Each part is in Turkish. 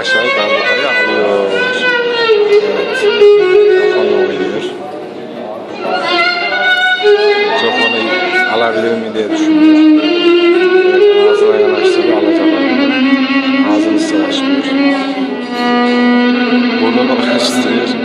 Yavaş darbukayı alıyor. Evet. Telefonla oynuyor. Mikrofonu alabilir mi diye düşünüyor. Evet, ağzına yanaştırdı alacak ağzını sıvaşmıyor. Burnunu karıştırıyor.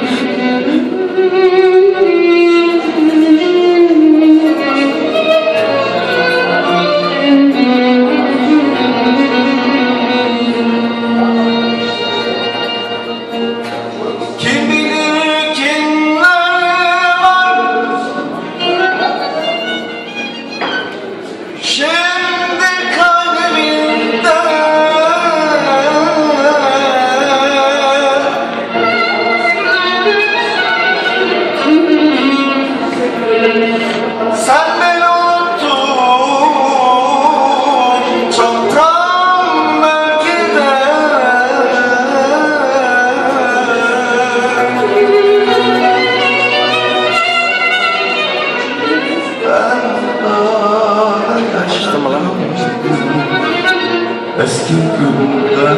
Eski günler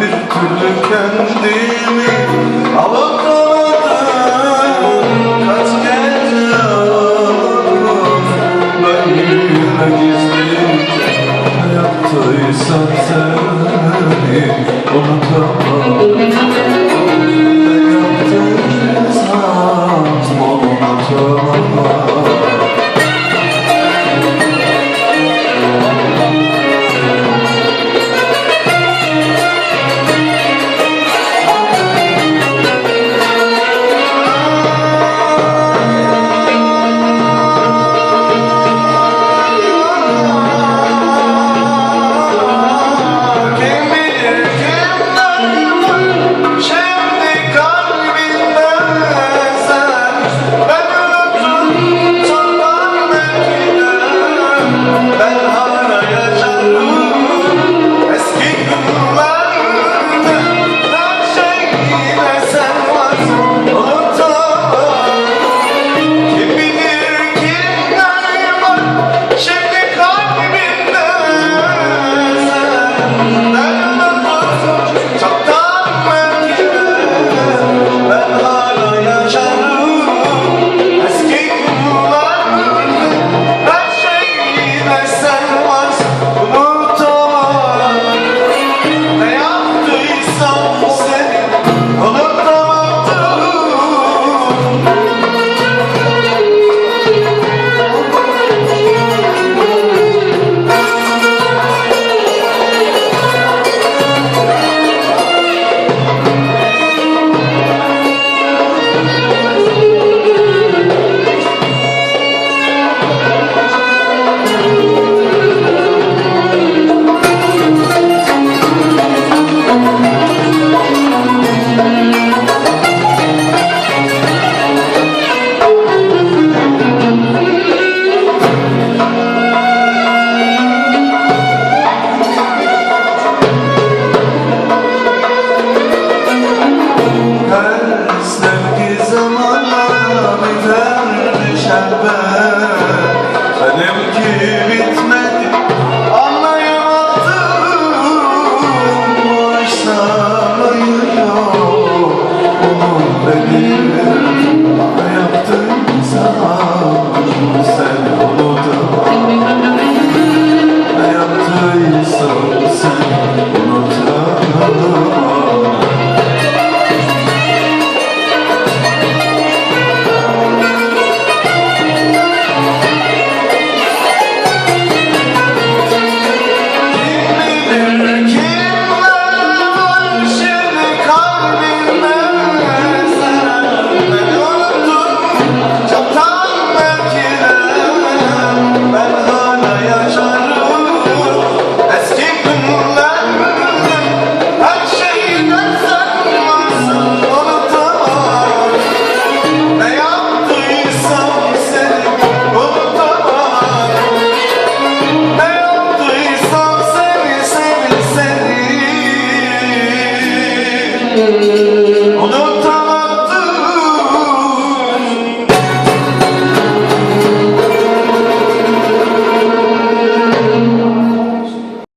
Bir türlü kendimi avutamadım Kaç gece ben yine gizlice Yaptıysam seni unutamam